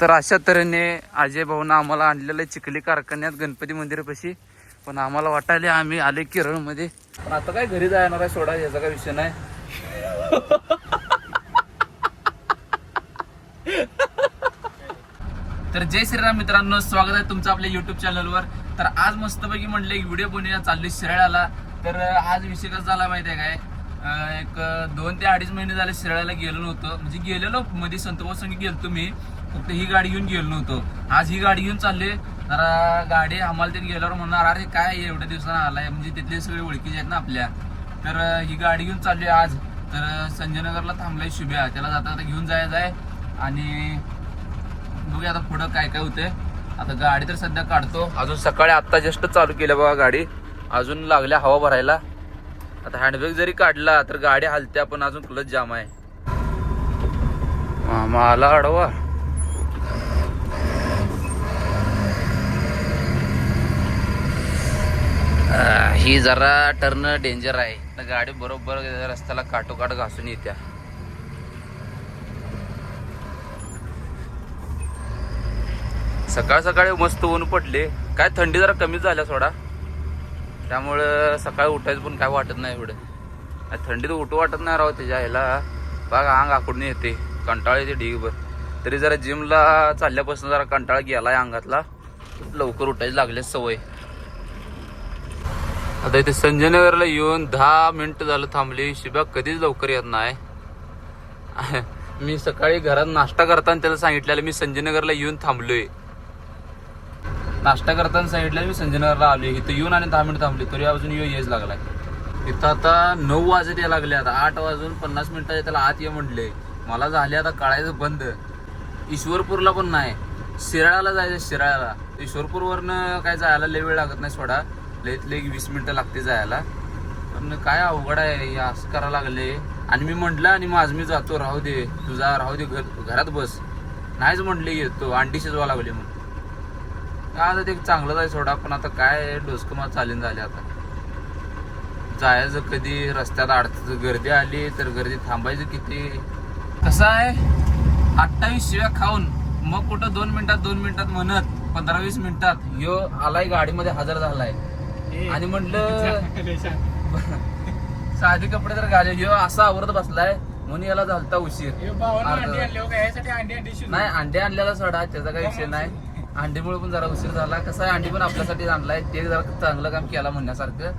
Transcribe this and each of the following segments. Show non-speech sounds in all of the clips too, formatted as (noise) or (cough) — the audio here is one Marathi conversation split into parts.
तर अशा तऱ्हेने अजय भाऊनं आम्हाला आणलेलं चिखली कारखान्यात गणपती मंदिरापाशी. पण आम्हाला वाटायले आम्ही आले केरळमध्ये. पण आता काय घरी जाणार आहे सोडा याचा काय विषय नाही. तर जय श्रीराम मित्रांनो स्वागत आहे तुमचं आपल्या युट्यूब चॅनलवर तर आज मस्तपैकी म्हणले एक व्हिडिओ बनवूया चालली शिराळ्याला. तर आज विषय कसा झाला माहिती आहे काय? एक दोन ते अडीच महिने झाले शिराळ्याला गेलो नव्हतो. म्हणजे गेलेलो मध्ये संतोबासंगी गेलो मी. फक्त ही गाडी घेऊन गेलो नव्हतो. आज ही गाडी घेऊन चालले. जरा गाडी आम्हाला त्यांनी गेल्यावर म्हणणार अरे काय एवढ्या दिवसानं आलाय. म्हणजे तिथले सगळे ओळखीचे आहेत ना आपल्या. तर ही गाडी घेऊन चालली आज. तर संजयनगरला थांबलाय शुभ्या. त्याला जाता आता घेऊन जायचं आहे आणि बघूया आता पुढं काय काय होतंय. आता गाडी तर सध्या काढतो. अजून सकाळी आत्ता जस्ट चालू केलं बघा गाडी. अजून लागल्या हवा भरायला. आता हँडब्रेक जरी काढला तर गाडी हलत्या पण अजून क्लच जाम आहे. मामा आला अडवा ही जरा टर्न डेंजर आहे. तर गाडी बरोबर रस्त्याला काटोकाट घासून येत्या. सकाळ सकाळी मस्त ऊन पडले. काय थंडी जरा कमी झाल्या सोडा. त्यामुळं सकाळी उठायचं पण काय वाटत नाही एवढं. थंडीत उठू वाटत नाही राव त्याच्या ह्याला. बघा अंग आखडून येते. कंटाळा येते ढीगभर तरी जरा जिमला चालल्यापासून जरा कंटाळा गेलाय अंगातला. लवकर उठायची लागले सवय. आता इथे संजयनगरला येऊन दहा मिनिटं झालं थांबली. शिबा कधीच लवकर येत नाही. (laughs) मी सकाळी घरात नाश्ता करताना त्याला सांगितलेलं मी संजयनगरला येऊन थांबलोय. नाश्ता करताना सांगितलं मी संजयनगरला आलो इथं येऊन आणि दहा मिनिटं थांबली तरी अजून येऊ येच लागलाय. इथं आता नऊ वाजत या लागले आता आठ वाजून पन्नास मिनिटाचे त्याला आत ये म्हटले. मला झाले आता कळायचं बंद. ईश्वरपूरला पण नाही. शिराळाला जायचं शिराळाला. ईश्वरपूरवरनं काय जायला लय वेळ लागत नाही सोडा. लयत लय वीस मिनटं लागते जायला. पण काय अवघड आहे हे असं करायला लागले. आणि मी म्हटलं आणि मग आज मी जातो राहू दे. तुझा राहू दे घर घरात बस. नाहीच म्हटले येतो. अंडी शिजवा लागले म्हणून. आता ते चांगलंच आहे सोडा पण आता काय डोसकं मला चालीन झाले आता. जायचं कधी रस्त्यात अडचण गर्दी आली तर गर्दी थांबायचं किती? कसं आहे? अठ्ठावीस शिव्या खाऊन मग कुठं दोन मिनिटात दोन मिनिटात म्हणत पंधरा वीस मिनिटात यो आलाय गाडीमध्ये हजर झालाय. आणि म्हटलं (laughs) साधे कपडे तर घाले ह्यो असा आवरत बसलाय म्हणून याला झालता उशीर. नाही अंडे आणलेला सोडा त्याचा काही विषय नाही. अंडीमुळे पण जरा उशीर झाला. कसं आहे अंडी पण आपल्यासाठी आणलाय ते जरा चांगलं काम केला म्हणण्यासारखं.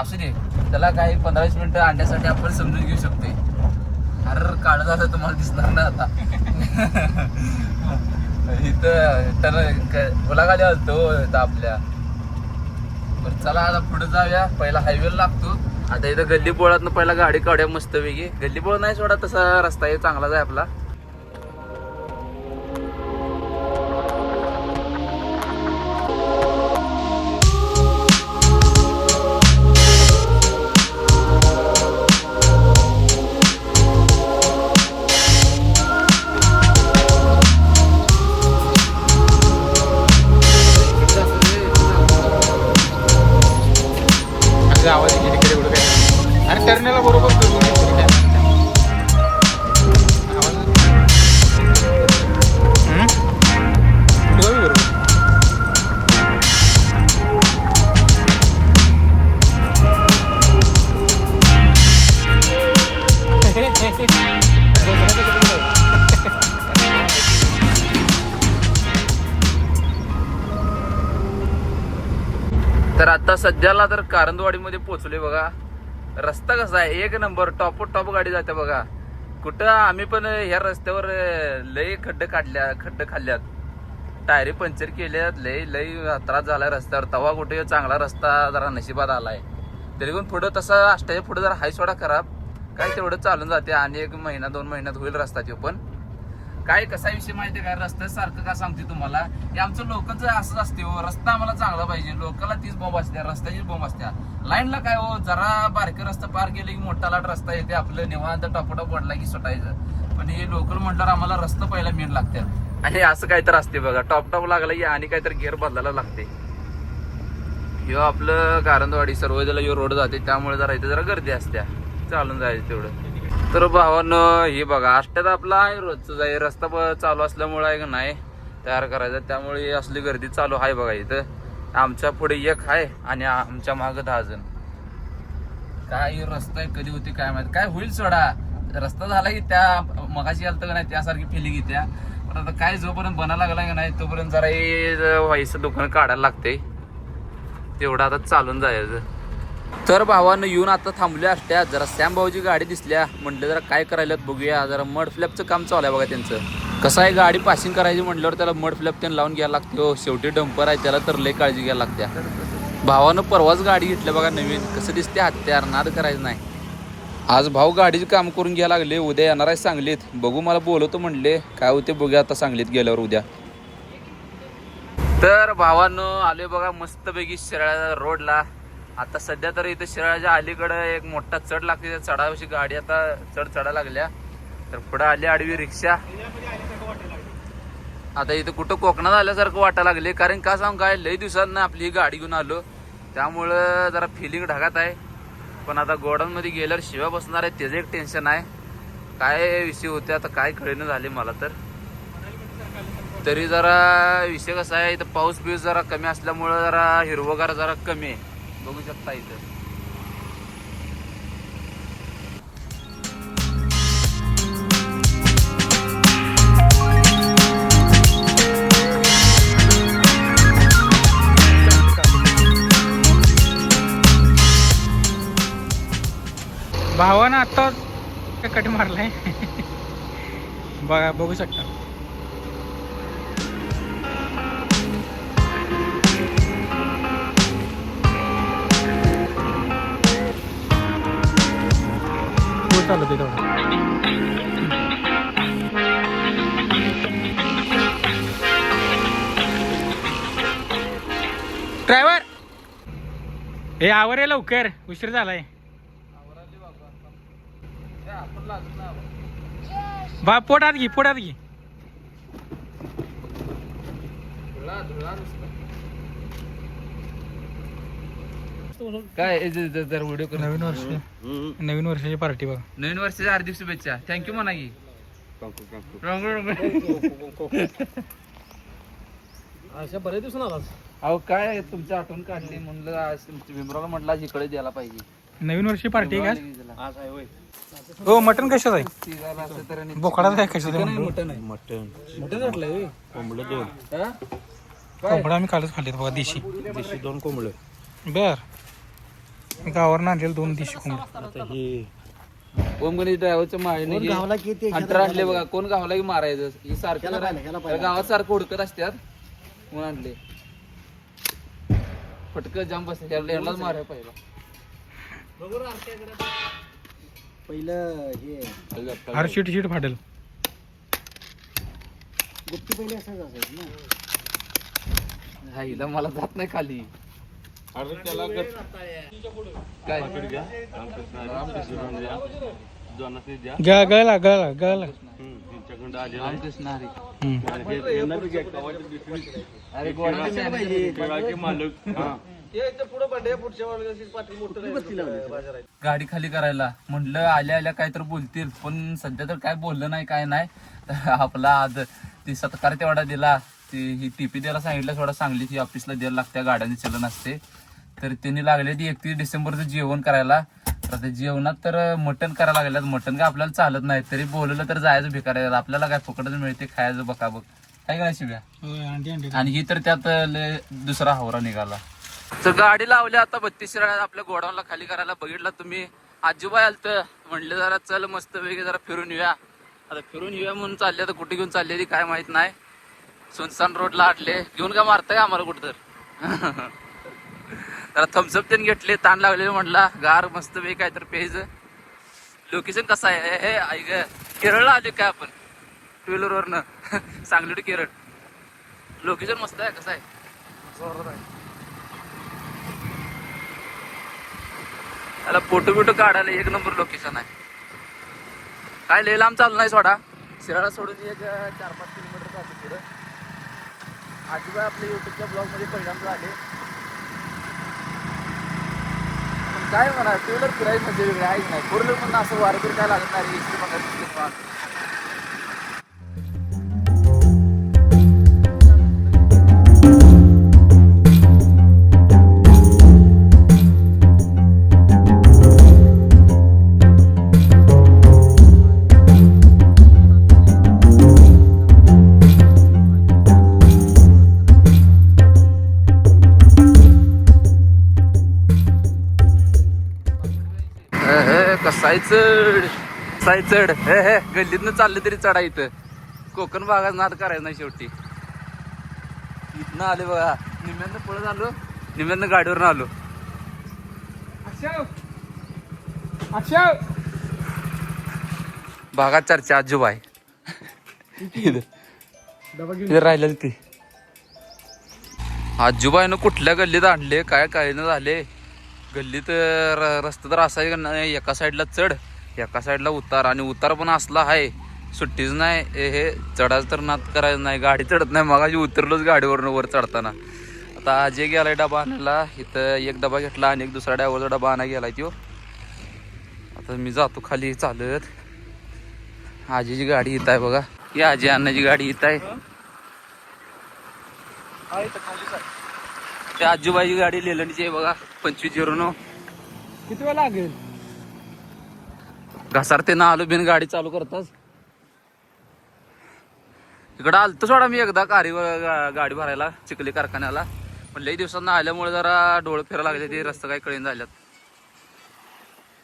असू दे त्याला काही पंधरा वीस मिनिटं अंड्यासाठी आपण समजून घेऊ शकते अरे काळ झालं तुम्हाला दिसणार ना आता. (laughs) इथं तर मुलाखाली आलतो इथं आपल्या. बरं चला आता पुढे जाऊया. पहिला हायवे लागतो. आता इथं गल्ली पोळात पहिला गाडी काढूया मस्त वेगळी गल्ली पोळ नाही सोडा तसा रस्ता आहे चांगलाच आहे आपला. तर आता सध्याला तर कारंदवाडीमध्ये पोचलोय बघा. रस्ता कसा आहे? एक नंबर टॉप टॉप गाडी जाते बघा. कुठं आम्ही पण ह्या रस्त्यावर लय खड्डे काढल्या खड्डे खाल्ल्यात. टायरी पंक्चर केल्यात लय लय त्रास झाला रस्त्यावर. तवा कुठे चांगला रस्ता जरा नशिबात आलाय. तरी पण पुढं तसं अष्टाच्या पुढे जरा हाय सोडा खराब. काय तेवढं चालून जाते आणि एक महिना दोन महिन्यात होईल रस्ता तो पण. काय कसा विषय माहिती आहे का? रस्त्यासारखं का सांगते तुम्हाला? हे आमचं लोकलचं असंच असते हो रस्ता आम्हाला चांगला पाहिजे. लोकलला तीच बॉम्ब असते रस्त्याचीच बॉम्ब असत्या. लाईनला काय हो जरा बारके रस्ता पार गेले की मोठा लाट रस्ता येते आपलं निवांत टॉपटॉप पडला की सुटायचं. पण हे लोकल म्हटल्यावर आम्हाला रस्ता पहिला मेन लागतात आणि असं काहीतरी असते बघा टॉप टॉप लागला की आणि काहीतरी गेअर बदलायला लागते ह्यो आपलं कारंदवाडी सर्वजला यो रोड जाते त्यामुळे जरा इथे जरा गर्दी असत्या. चालून जायचं तेवढं. तर भावानं हे बघा आष्ट्यात आपला आहे रोजचं जाई रस्ता ब- चालू असल्यामुळे आहे का नाही तयार करायचा त्यामुळे असली गर्दी चालू आहे बघा इथं आमच्या पुढे एक आहे आणि आमच्या मागं दहा जण काय रस्ता आहे कधी होती काय माहिती काय होईल सोडा रस्ता झाला की त्या मगाशी आलतं का नाही त्यासारखी फिलिंग येत्या पण आता काय जोपर्यंत बना लागला का नाही तोपर्यंत जरा हे व्हायचं दुकान काढायला लागते तेवढं आता चालून जायचं तर भावानं येऊन आता थांबल्या असत्या. जरा सॅम भाऊची गाडी दिसल्या. म्हटलं जरा काय करायला बघूया. जरा मड फ्लॅपचं काम चालू आहे बघा त्यांचं. कसं आहे गाडी पासिंग करायची म्हटल्यावर त्याला मड फ्लॅप त्यांना लावून घ्यायला लागते हो. शेवटी डंपर आहे त्याला तर लय काळजी घ्यायला लागत्या. भावानं परवाच गाडी घेतल्या बघा नवीन. कसं दिसते हत्यार नाद करायचं नाही. आज भाऊ गाडीचे काम करून घ्यायला लागले. उद्या येणार आहे सांगलीत. बघू मला बोलवतो म्हणले. काय होते बघूया आता सांगलीत गेल्यावर उद्या. तर भावानं आलोय बघा मस्तपैकी शिराळ्या रोडला. आता सध्या तर इथं शिराळ्याच्या अलीकडं एक मोठा चढ लागते त्या चढावशी गाडी आता चढ चढा लागल्या. तर पुढं आली आडवी रिक्षा. आता इथं कुठं कोकणात आल्यासारखं वाटायला लागले. कारण का सांग काय लई दिवसांना आपली ही गाडी घेऊन आलो. त्यामुळं जरा फिलिंग ढगात आहे. पण आता गोडाऊनमध्ये गेल्यावर शिवा बसणार आहे त्याचं एक टेन्शन आहे. काय विषय होते आता काय कळेनं झाले मला तर. तरी जरा विषय कसा आहे इथं पाऊस बिऊस जरा कमी असल्यामुळं जरा हिरवगार जरा कमी आहे. बघू शकता इथं. भावानं आता कट मारलाय. बघा बघू शकता. हो चालत आहे तेवढं. ड्रायव्हर! हे आवर आहे लवकर. उशीर झालाय. बा पोटात घे पोटात घे. काय जे- जे- जरा व्हिडिओ कर नवीन वर्ष. नवीन वर्षाची पार्टी बघा. नवीन वर्षाच्या हार्दिक शुभेच्छा. थँक्यू म्हणा की रंग- रंग. अशा बऱ्याच दिवसांना आलास. अहो काय तुमची आठवण काढली म्हणलं आज तुमच्या भीमरावला म्हटलं आज इकडे द्यायला पाहिजे. नवीन वर्षी पार्टी आहे भीमरावला आज आहे होय. का हो मटन कशात आहे? तिघाला असं तर आणि- बोकडाचं आहे कशात चिकन आहे, आहे मटन मटन वाटलंय कोंबडं दोन. हा? कोंबडा आम्ही कालच खाल्लेत बघा देशी. देशी दोन कोंबडं. बर. गावावर आणलेलं दोन देशी कोंबडे आता हे ओम गणेश ड्रायव्हरच्या माळीने अंतर आणले बघा. कोण गावाला की मारायचं? ही सारखं जरा- गावात सारखं हुडकत असतात म्हणून आणले. फटकं जाम बस यांनाच मारायला पहिला. पहिलं हे. हर शीट शीट फाटेल. गुप्ती पहिले असंच असायचं ना. हा हिला मला जात नाही खाली. काय? ग गळला गळला गळला. अरे गोडा गाडी खाली करायला. म्हटलं आल्या आल्या काय तर बोलतील. पण सध्या तर काय बोललं नाही काय नाही. तर आपला आज ती सत्कार तेवढा दिला. ती ही टीपी द्यायला सांगितलं थोडा सांगली ती ऑफिसला द्यायला लागते गाड्यांनी चलन असते तर त्यांनी लागले ती एकतीस डिसेंबरचं जेवण करायला. तर त्या जेवणात तर मटण करायला लागल्यात. मटण काय आपल्याला चालत नाही. तरी बोलवलं तर जायचं भिकारायला आपल्याला काय फुकटच मिळते खायचं बघा बघ. काय काय शिव्या? आणि ही तर त्यात दुसरा हावरा निघाला. तर गाडी लावली आता बत्तीस आपल्या गोडाऊनला खाली करायला बघितला तुम्ही. आजोबा आलत. म्हणलं जरा चल मस्त पैकी जरा फिरून येऊया. आता फिरून येऊया म्हणून चालले. तर कुठे घेऊन चालले ती काय माहीत नाही. सुनसान रोडला आटले घेऊन का मारताय आम्हाला कुठं तर? (laughs) जरा थम्सअप त्यांनी घेतले ताण लागलेले म्हटला गार मस्त वे काय तर पेज. लोकेशन कसं आहे? हे ऐक केरळला आले काय आपण? टू व्हीलर वरनं. (laughs) सांगली टू केरळ. लोकेशन मस्त आहे कसं आहे? त्याला फोटो बिटो काढायला एक नंबर लोकेशन आहे. काय लय लांब चालू नाही सोडा. शिराळा सोडून एक चार पाच किलोमीटर चालू पुढं आजोबा आपल्या युट्यूबच्या ब्लॉगमध्ये परिणाम झाले. काय म्हणा टू व्हीलर फिरायचं म्हणजे वेगळं आहेच नाही? फोर व्हीलर पण असं वारकरी काय लागत नाही कसाय चढ. हे हे गल्लीतनं चाललं तरी चढा इथं. कोकण भागात नाद करायचं नाही शेवटी. इथनं आले बघा. निम्यानं पळत आलो. निम्यानं गाडीवरून आलो. भागात चर्चा आजोबाई इथं. इथं राहिलेलं ते आजोबाईनं कुठल्या गल्लीत आणले? काय काय न झाले? गल्लीत रस्ता तर असा आहे का नाही? एका साईडला चढ. एका साईडला उतार आणि उतार पण असला आहे. सुट्टीच नाही. हे हे चढायचं तर नात करायचं नाही. गाडी चढत नाही. मग उतरलोच गाडीवरून वर चढताना. आता अजय गेलाय डबा आणायला. इथं एक डबा घेतला आणि एक दुसरा डायव्हरचा डबा आणा गेलाय तो आता मी जातो खाली. चालत. आजीची गाडी इथं आहे बघा. ही आजी अण्णाची गाडी इथं आहे. त्या आजूबाईची गाडी लेलंडीची आहे बघा. पंचवीस झिरो नऊ. किती वेळ लागेल? घसारते ना आलो बिन गाडी चालू करताच इकडं आलतो सोडा मी एकदा कारीवर गा- गाडी भरायला चिखली कारखान्याला. पण लई दिवसांना आल्यामुळे जरा डोळे फिरायला लागले ते रस्ते काही कळीन झाल्यात.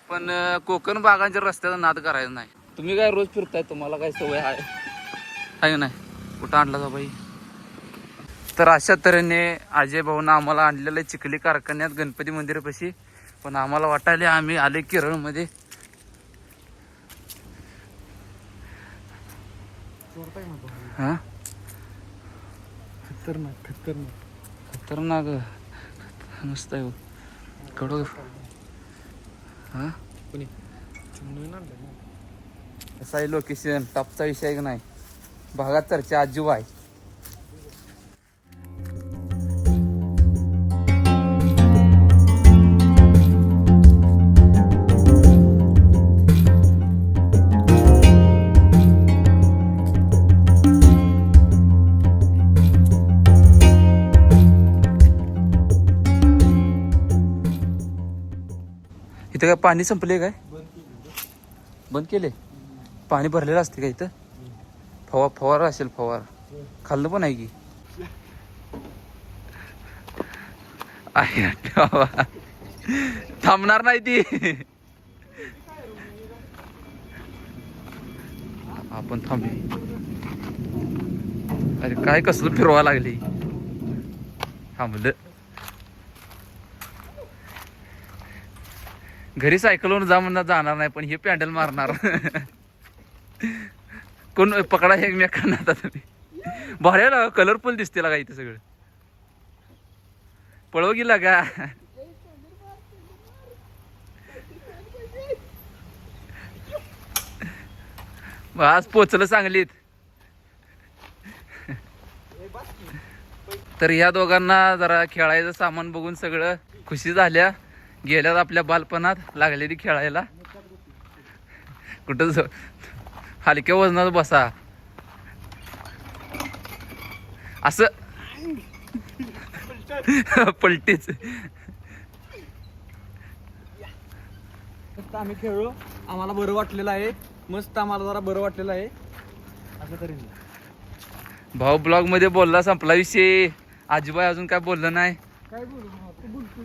पण कोकण बागांच्या रस्त्याचा नाद करायचा नाही. तुम्ही काय रोज फिरताय? तुम्हाला काय सवय आहे? आहे नाही? कुठं आणला जा बाई? तर अशा तऱ्हेने अजय भाऊनं आम्हाला आणलेलं आहे चिखली कारखान्यात गणपती मंदिरापाशी. पण आम्हाला वाटायला आम्ही आले केरळमध्ये. हा खतरनाक खतरनाक. खतरनाक मस्त आहे हो. कडू. हा? कोणी. कसं आहे लोकेशन टॉपचा विषय का नाही? भागात चर्चा आजू आहे. इथं काय पाणी संपले काय? बंद केले? पाणी भरलेलं असते का इथं? फवा फवारा असेल फवार. खाल्लं पण आहे की. आहे थांबणार नाही ती. आपण थांबले अरे काय कसलं फिरवा लागली. थांबलं. घरी सायकलवर जा म्हणणार जाणार नाही पण हे पॅन्डल मारणार. कोण पकडा एकमेकांना आता तुम्ही. भारी कलरफुल दिसते का इथे सगळं. पळव गेला का आज पोचलं सांगलीत. तर या दोघांना जरा खेळायचं सामान बघून सगळं खुशी झाल्या. गेल्यात आपल्या बालपणात लागलेली खेळायला. कुठं हलक्या वजनात बसा. असं. पलटीच. मस्त आम्ही खेळलो. आम्हाला बरं वाटलेलं आहे. मस्त आम्हाला जरा बरं वाटलेलं आहे. असं तरी. भाऊ ब्लॉगमध्ये बोलला संपला विषय. आजूबाई अजून काय बोललं नाही? काय बोलू? तू बोलतोय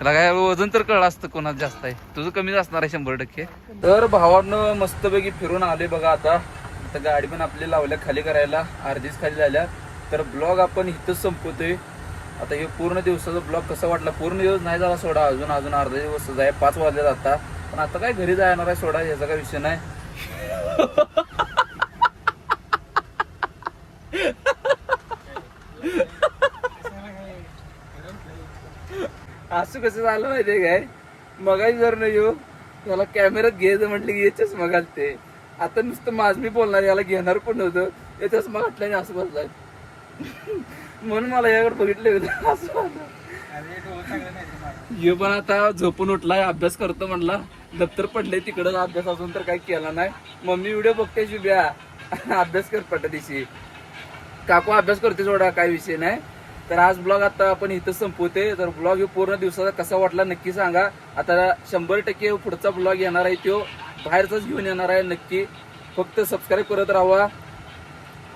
त्याला काय वजन तर कळलं असतं कोणात जास्त आहे. तुझं कमीच असणार आहे शंभर टक्के. तर भावानं मस्तपैकी फिरून आले बघा आता. आता गाडी पण आपली लावल्या खाली करायला. अर्धीच खाली झाल्या. तर ब्लॉग आपण इथंच संपवतोय. आता हे पूर्ण दिवसाचा ब्लॉग कसा वाटला? पूर्ण दिवस नाही झाला सोडा. अजून अजून अर्धा दिवस आहे पाच वाजले जातात पण आता काय घरी जाणार आहे सोडा याचा काय विषय नाही. असं कसं झालं माहितीये काय? मगाही जर नाही येऊ त्याला कॅमेऱ्यात घ्यायचं म्हटलं की याच्याच मग ते आता नुसतं माझ मी बोलणार याला घेणार पण नव्हतं. याच्याच मग म्हटल्याने असं बसलाय. (laughs) म्हणून मला याकडे बघितलं होतं. (laughs) असं. हे पण आता झोपून उठलाय अभ्यास करतो म्हणला. दप्तर पडले तिकडं अभ्यास अजून तर काही केला नाही. मम्मी व्हिडिओ बघते शुभ्या. (laughs) अभ्यास कर पट दिशी काकू अभ्यास करते सोडा काय विषय नाही. तर आज ब्लॉग आता आपण इथं संपवते तर ब्लॉग हे पूर्ण दिवसाचा कसा वाटला नक्की सांगा. आता शंभर टक्के पुढचा ब्लॉग येणार आहे तो. बाहेरचाच घेऊन येणार आहे नक्की. फक्त सबस्क्राईब करत राहा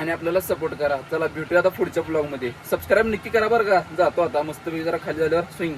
आणि आपल्याला सपोर्ट करा. चला भेटूया आता पुढच्या ब्लॉगमध्ये. सबस्क्राईब नक्की करा बरं का. जातो आता. मस्त जरा खाली झाल्यावर. स्विंग